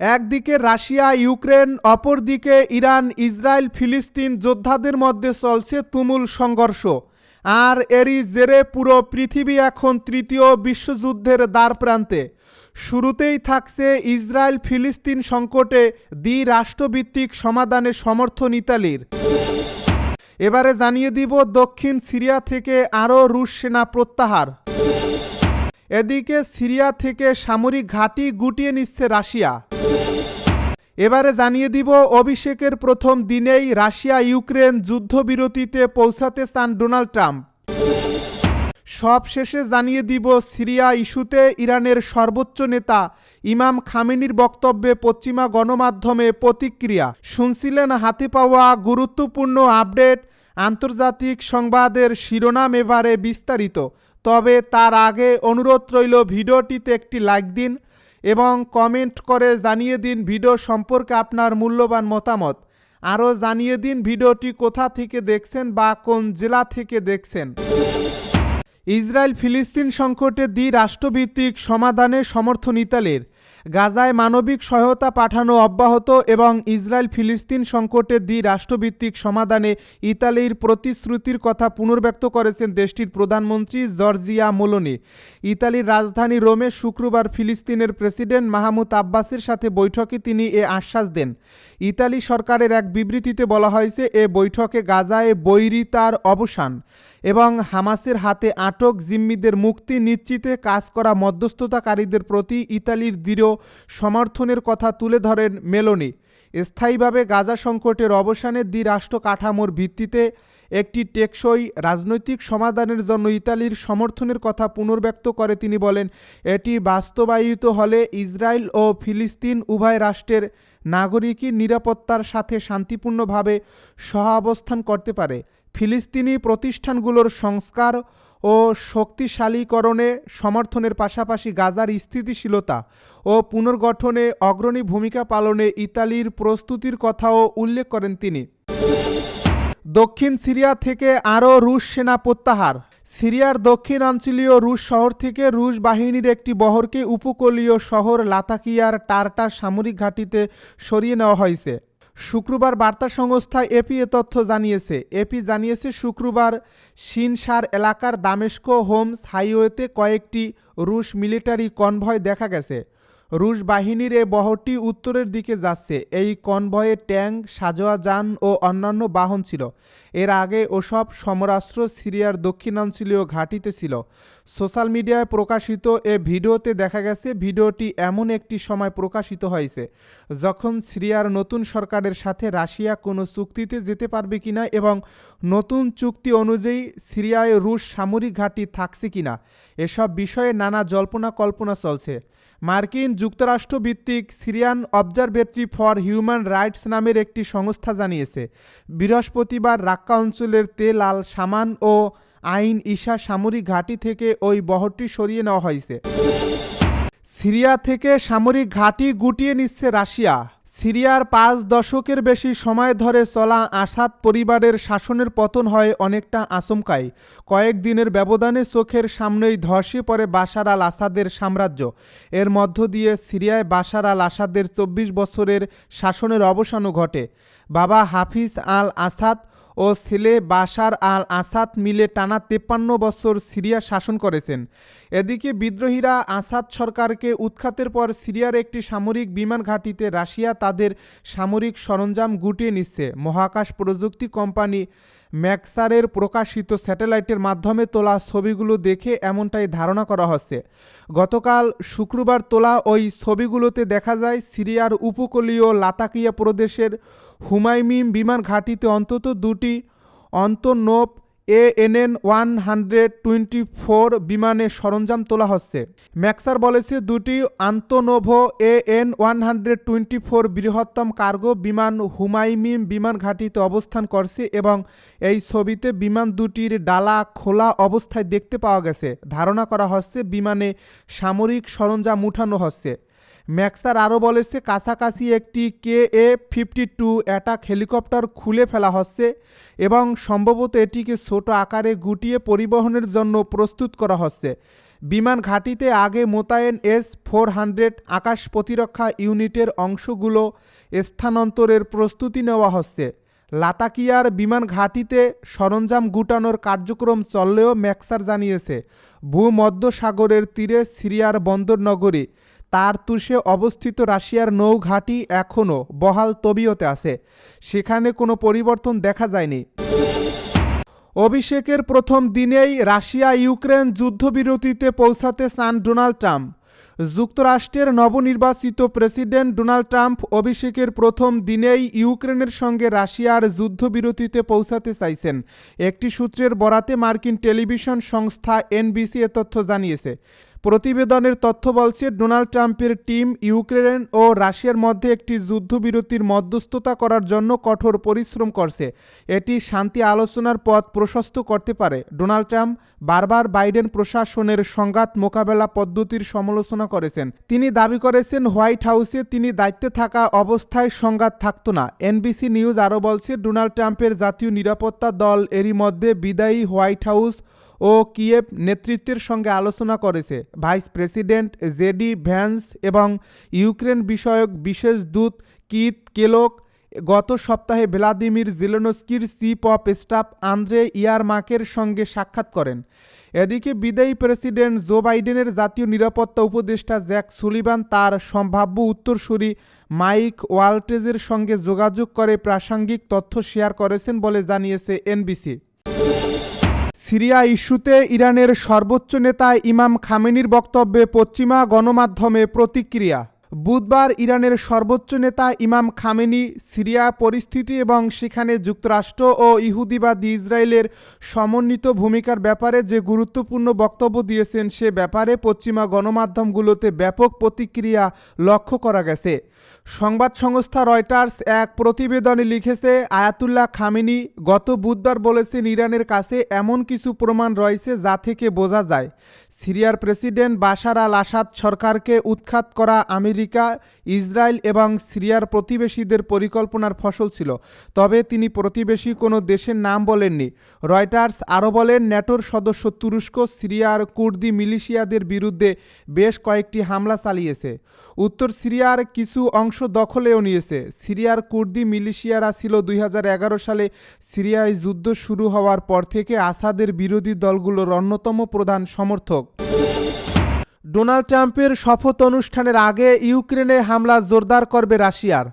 একদিকে Russia, Ukraine, অপরদিকে Iran, Israel, ফিলিস্তিন যোদ্ধাদের মধ্যে চলছে তুমুল সংঘর্ষ। আর এরই জেরে পুরো পৃথিবী এখন তৃতীয় বিশ্বযুদ্ধের দ্বার প্রান্তে শুরুতেই থাকছে ইসরায়েল ফিলিস্তিন সংকটে দ্বি রাষ্ট্রভিত্তিক সমাধানে সমর্থন ইতালির। এবারে জানিয়ে দিব দক্ষিণ সিরিয়া থেকে আরও রুশ সেনা প্রত্যাহার। এদিকে সিরিয়া থেকে সামরিক ঘাঁটি গুটিয়ে নিচ্ছে রাশিয়া। এবারে জানিয়ে দিব, অভিষেকের প্রথম দিনেই রাশিয়া ইউক্রেন যুদ্ধবিরতিতে পৌঁছাতে চান ডোনাল্ড ট্রাম্প। সব শেষে জানিয়ে দিব, সিরিয়া ইস্যুতে ইরানের সর্বোচ্চ নেতা ইমাম খামেনির বক্তব্যে পশ্চিমা গণমাধ্যমে প্রতিক্রিয়া। শুনছিলেন হাতে পাওয়া গুরুত্বপূর্ণ আপডেট, আন্তর্জাতিক সংবাদের শিরোনাম এবারে বিস্তারিত। তবে তার আগে অনুরোধ রইল, ভিডিওটিতে একটি লাইক দিন এবং কমেন্ট করে জানিয়ে দিন ভিডিও সম্পর্কে আপনার মূল্যবান মতামত। আরও জানিয়ে দিন ভিডিওটি কোথা থেকে দেখছেন বা কোন জেলা থেকে দেখছেন। ইসরায়েল ফিলিস্তিন সংকটে দ্বি রাষ্ট্রভিত্তিক সমাধানে সমর্থন ইতালির। গাজায় মানবিক সহায়তা পাঠানো অব্যাহত এবং ইসরায়েল ফিলিস্তিন সংকটে দ্বি রাষ্ট্রভিত্তিক সমাধানে ইতালির প্রতিশ্রুতির কথা পুনর্ব্যক্ত করেছেন দেশটির প্রধানমন্ত্রী জর্জিয়া মোলোনি। ইতালির রাজধানী রোমে শুক্রবার ফিলিস্তিনের প্রেসিডেন্ট মাহমুদ আব্বাসের সাথে বৈঠকে তিনি এ আশ্বাস দেন। ইতালি সরকারের এক বিবৃতিতে বলা হয়েছে, এ বৈঠকে গাজায় বৈরিতার অবসান। এবং হামাসের হাতে আটক জিম্মিদের মুক্তি নিশ্চিতে কাজ করা মধ্যস্থতাকারীদের প্রতি ইতালির দৃঢ় সমর্থনের কথা তুলে ধরেন মেলোনি। স্থায়ীভাবে গাজা সংকটের অবসানে দ্বিরাষ্ট্র কাঠামোর ভিত্তিতে একটি টেকসই রাজনৈতিক সমাধানের জন্য ইতালির সমর্থনের কথা পুনর্ব্যক্ত করে তিনি বলেন, এটি বাস্তবায়িত হলে ইসরায়েল ও ফিলিস্তিন উভয় রাষ্ট্রের নাগরিকই নিরাপত্তার সাথে শান্তিপূর্ণভাবে সহাবস্থান করতে পারে। ফিলিস্তিনি প্রতিষ্ঠানগুলোর সংস্কার ও শক্তিশালীকরণে সমর্থনের পাশাপাশি গাজার স্থিতিশীলতা ও পুনর্গঠনে অগ্রণী ভূমিকা পালনে ইতালির প্রস্তুতির কথাও উল্লেখ করেন তিনি। দক্ষিণ সিরিয়া থেকে আরও রুশ সেনা প্রত্যাহার। সিরিয়ার দক্ষিণাঞ্চলীয় রুশ শহর থেকে রুশ বাহিনীর একটি বহরকে উপকূলীয় শহর লাতাকিয়ার টারটা সামরিক ঘাঁটিতে সরিয়ে নেওয়া হয়েছে। শুক্রবার বার্তা সংস্থা এপি এ তথ্য জানিয়েছে। এপি জানিয়েছে, শুক্রবার সিনসার এলাকার দামেস্ক হোমস হাইওয়েতে কয়েকটি রুশ মিলিটারি কনভয় দেখা গেছে। রুশ বাহিনীর এ বহরটি উত্তরের দিকে যাচ্ছে। এই কনভয়ে ট্যাঙ্ক, সাজোয়া যান ও অন্যান্য বাহন ছিল। এর আগে ওসব সমরাস্ত্র সিরিয়ার দক্ষিণাঞ্চলীয় ঘাঁটিতে ছিল। সোশ্যাল মিডিয়ায় প্রকাশিত এ ভিডিওতে দেখা গেছে, ভিডিওটি এমন একটি সময় প্রকাশিত হয়েছে, যখন সিরিয়ার নতুন সরকারের সাথে রাশিয়া কোনো চুক্তিতে যেতে পারবে কিনা এবং নতুন চুক্তি অনুযায়ী সিরিয়ায় রুশ সামরিক ঘাঁটি থাকছে কিনা। এসব বিষয়ে নানা জল্পনা কল্পনা চলছে। মার্কিন যুক্তরাষ্ট্র ভিত্তিক Syrian observatory for human rights নামের একটি সংস্থা জানিয়েছে, বৃহস্পতিবার রাক্কা অঞ্চলের তেল আল সামান ও আইন ঈশা সামরিক ঘাঁটি থেকে ওই বহরটি সরিয়ে নেওয়া হয়েছে। সিরিয়া থেকে সামরিক ঘাঁটি গুটিয়ে নিচ্ছে রাশিয়া। সিরিয়ার পাঁচ দশকের বেশি সময় ধরে চলা আসাদ পরিবারের শাসনের পতন হয় অনেকটা আচমকাই। কয়েকদিনের ব্যবধানে চোখের সামনেই ধসে পড়ে বাশার আল আসাদের সাম্রাজ্য। এর মধ্য দিয়ে সিরিয়ায় বাশার আল আসাদের চব্বিশ বছরের শাসনের অবসানও ঘটে। বাবা হাফিজ আল আসাদ ও ছেলে বাশার আল আসাদ মিলে টানা তেপ্পান্ন বছর সিরিয়া শাসন করেছেন। এদিকে বিদ্রোহীরা আসাদ সরকারকে উৎখাতের পর সিরিয়ার একটি সামরিক বিমান ঘাঁটিতে রাশিয়া তাদের সামরিক সরঞ্জাম গুটিয়ে নিচ্ছে। মহাকাশ প্রযুক্তি কোম্পানি ম্যাক্সারের প্রকাশিত স্যাটেলাইটের মাধ্যমে তোলা ছবিগুলো দেখে এমনটাই ধারণা করা হচ্ছে। গতকাল শুক্রবার তোলা ওই ছবিগুলোতে দেখা যায়, সিরিয়ার উপকূলীয় লাতাকিয়া প্রদেশের হুমাইমিম বিমান ঘাঁটিতে অন্তত দুটি অন্তর্নোপ AN one hundred twenty four বিমানে সরঞ্জাম তোলা হচ্ছে। ম্যাক্সার বলেছে দুটি আন্তনোভো AN one hundred twenty four বৃহত্তম কার্গো বিমান হুমায়মিম বিমান ঘাঁটিতে অবস্থান করছে এবং এই ছবিতে বিমান দুটির ডালা খোলা অবস্থায় দেখতে পাওয়া গেছে। ধারণা করা হচ্ছে বিমানে সামরিক সরঞ্জাম উঠানো হচ্ছে। ম্যাক্সার আরও বলেছে কাছাকাছি একটি K A fifty two attack helicopter খুলে ফেলা হচ্ছে এবং সম্ভবত এটিকে ছোট আকারে গুটিয়ে পরিবহনের জন্য প্রস্তুত করা হচ্ছে। বিমান ঘাঁটিতে আগে মোতায়েন এস ফোর হান্ড্রেড আকাশ প্রতিরক্ষা ইউনিটের অংশগুলো স্থানান্তরের প্রস্তুতি নেওয়া হচ্ছে। লাতাকিয়ার বিমান ঘাঁটিতে সরঞ্জাম গুটানোর কার্যক্রম চললেও ম্যাক্সার জানিয়েছে, ভূমধ্যসাগরের তীরে সিরিয়ার বন্দর নগরী তার তুষে অবস্থিত রাশিয়ার নৌঘাঁটি এখনও বহাল তবিয়তে আছে। সেখানে কোনো পরিবর্তন দেখা যায়নি। অভিষেকের প্রথম দিনেই রাশিয়া ইউক্রেন যুদ্ধবিরতিতে পৌঁছাতে চান ডোনাল্ড ট্রাম্প। যুক্তরাষ্ট্রের নবনির্বাচিত প্রেসিডেন্ট ডোনাল্ড ট্রাম্প অভিষেকের প্রথম দিনেই ইউক্রেনের সঙ্গে রাশিয়ার যুদ্ধবিরতিতে পৌঁছাতে চাইছেন। একটি সূত্রের বরাতে মার্কিন টেলিভিশন সংস্থা এনবিসি এ তথ্য জানিয়েছে। প্রতিবেদনের তথ্য বলছে, ডোনাল্ড ট্রাম্পের টিম ইউক্রেন ও রাশিয়ার মধ্যে একটি যুদ্ধবিরতির মধ্যস্থতা করার জন্য কঠোর পরিশ্রম করছে। এটি শান্তি আলোচনার পথ প্রশস্ত করতে পারে। ডোনাল্ড ট্রাম্প বারবার বাইডেন প্রশাসনের সংঘাত মোকাবেলা পদ্ধতির সমালোচনা করেছেন। তিনি দাবি করেছেন, হোয়াইট হাউসে তিনি দায়িত্বে থাকা অবস্থায় সংঘাত থাকতো না। এনবিসি নিউজ আরও বলছে, ডোনাল্ড ট্রাম্পের জাতীয় নিরাপত্তা দল এরই মধ্যে বিদায়ী হোয়াইট হাউস ও কিয়েভ নেতৃত্বের সঙ্গে আলোচনা করেছে। ভাইস প্রেসিডেন্ট জেডি ভ্যান্স এবং ইউক্রেন বিষয়ক বিশেষ দূত কিত কেলোক গত সপ্তাহে ভ্লাদিমির জেলেনস্কির চিফ অফ স্টাফ আন্দ্রে ইয়ারমাকের সঙ্গে সাক্ষাৎ করেন। এদিকে বিদায়ী প্রেসিডেন্ট জো বাইডেনের জাতীয় নিরাপত্তা উপদেষ্টা জ্যাক সুলিবান তার সম্ভাব্য উত্তরসূরি মাইক ওয়ালটেজের সঙ্গে যোগাযোগ করে প্রাসঙ্গিক তথ্য শেয়ার করেছেন বলে জানিয়েছে এনবিসি। সিরিয়া ইস্যুতে ইরানের সর্বোচ্চ নেতা ইমাম খামেনির বক্তব্যে পশ্চিমা গণমাধ্যমে প্রতিক্রিয়া। বুধবার ইরানের সর্বোচ্চ নেতা ইমাম খামেনি সিরিয়া পরিস্থিতি এবং সেখানে যুক্তরাষ্ট্র ও ইহুদিবাদী ইসরায়েলের সমন্বিত ভূমিকার ব্যাপারে যে গুরুত্বপূর্ণ বক্তব্য দিয়েছেন সে ব্যাপারে পশ্চিমা গণমাধ্যমগুলোতে ব্যাপক প্রতিক্রিয়া লক্ষ্য করা গেছে। সংবাদ সংস্থা রয়টার্স এক প্রতিবেদনে লিখেছে, আয়াতুল্লাহ খামেনি গত বুধবার বলেছেন, ইরানের কাছে এমন কিছু প্রমাণ রয়েছে যা থেকে বোঝা যায়। সিরিয়ার প্রেসিডেন্ট বাশার আল আসাদ সরকারকে উৎখাত করা আমেরিকা, ইসরায়েল এবং সিরিয়ার প্রতিবেশীদের পরিকল্পনার ফসল ছিল। তবে তিনি প্রতিবেশী কোনো দেশের নাম বলেননি। রয়টার্স আরও বলেন, ন্যাটোর সদস্য তুরস্ক, সিরিয়ার কুর্দি মিলিশিয়াদের বিরুদ্ধে বেশ কয়েকটি হামলা চালিয়েছে। উত্তর সিরিয়ার কিছু অংশ দখলেও নিয়েছে। সিরিয়ার কুর্দি মিলিশিয়ারা ছিল দুই হাজার এগারো সালে সিরিয়ায় যুদ্ধ শুরু হওয়ার পর থেকে আসাদের বিরোধী দলগুলোর অন্যতম প্রধান সমর্থক। ডোনাল্ড ট্রাম্পের শপথ অনুষ্ঠানের আগে ইউক্রেনে হামলা জোরদার করবে রাশিয়ার।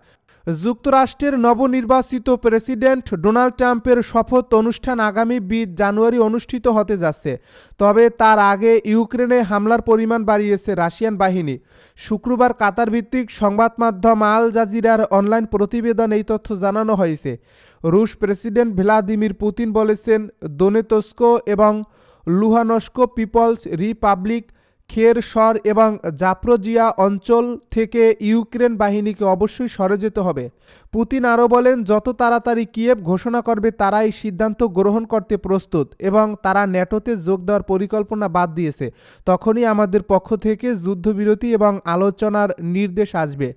যুক্তরাষ্ট্রের নবনির্বাচিত প্রেসিডেন্ট ডোনাল্ড ট্রাম্পের শপথ অনুষ্ঠান আগামী বিশ জানুয়ারি অনুষ্ঠিত হতে যাচ্ছে। তবে তার আগে ইউক্রেনে হামলার পরিমাণ বাড়িয়েছে রাশিয়ান বাহিনী। শুক্রবার কাতার ভিত্তিক সংবাদ মাধ্যম আল জাজিরার অনলাইন প্রতিবেদন এই তথ্য জানানো হয়েছে। রুশ প্রেসিডেন্ট ভ্লাদিমির পুতিন বলেছেন, দোনেতস্কো এবং লুহানস্কো পিপলস রিপাবলিক খেরসর এবং জাপ্রোজিয়া অঞ্চল থেকে ইউক্রেন বাহিনীকে অবশ্যই সরে যেতে হবে। পুতিন আরও বলেন, যত তাড়াতাড়ি কিয়েভ ঘোষণা করবে, তারাই সিদ্ধান্ত গ্রহণ করতে প্রস্তুত এবং তারা ন্যাটোতে যোগ দেওয়ার পরিকল্পনা বাদ দিয়েছে। তখনই আমাদের পক্ষ থেকে যুদ্ধবিরতি এবং আলোচনার নির্দেশ আসবে।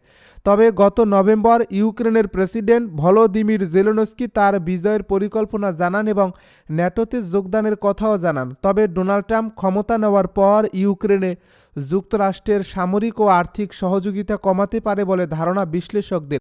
তবে গত নভেম্বর ইউক্রেনের প্রেসিডেন্ট ভলোদিমির জেলোনস্কি তার বিজয়ের পরিকল্পনা জানান এবং ন্যাটোতে যোগদানের কথাও জানান। তবে ডোনাল্ড ট্রাম্প ক্ষমতা নেওয়ার পর ইউক্রেনে যুক্তরাষ্ট্রের সামরিক ও আর্থিক সহযোগিতা কমাতে পারে বলে ধারণা বিশ্লেষকদের।